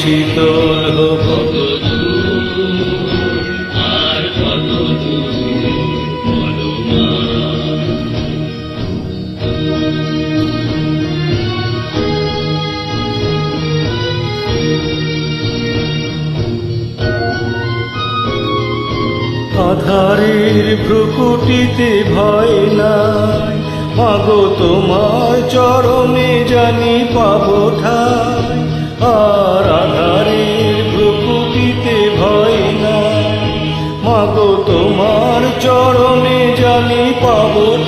শীতল হব। আধারের ভ্রুকুটিতে ভয় নাই। মাগো তোমার চরণে জানি পাবো ঠাই। আর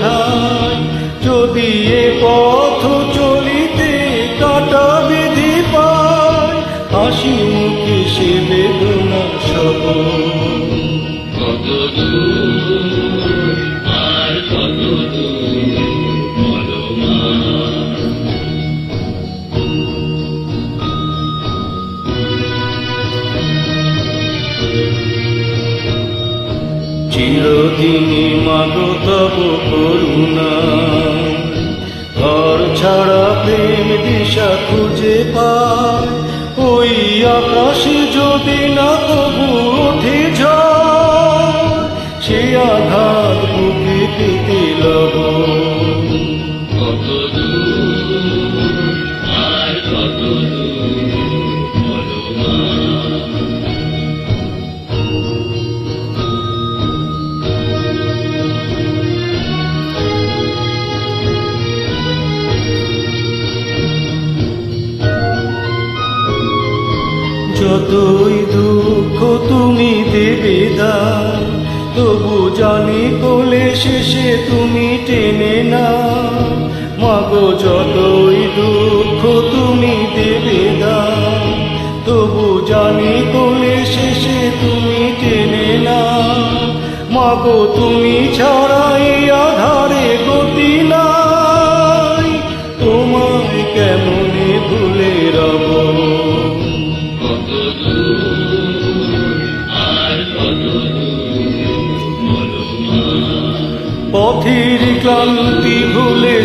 ঠাই যদি এ পথ চিরদিনই মাগো করুণা। ঘর ছাড়া প্রেম দিশা খুঁজে পায়। ওই আকাশে যদি না তবু ওঠে যা সে আঘাত বুকে পেতে লব যতই দুঃখ তুমি দেবে দাও, তবু জানি কোলে শেষে তুমি টেনে না মাগো, যতই দুঃখ তুমি দেবে দাও, তবু জানি কোলে শেষে তুমি টেনে না মাগো, তুমি ছাড়াই পথির ক্লান্তি ভুলে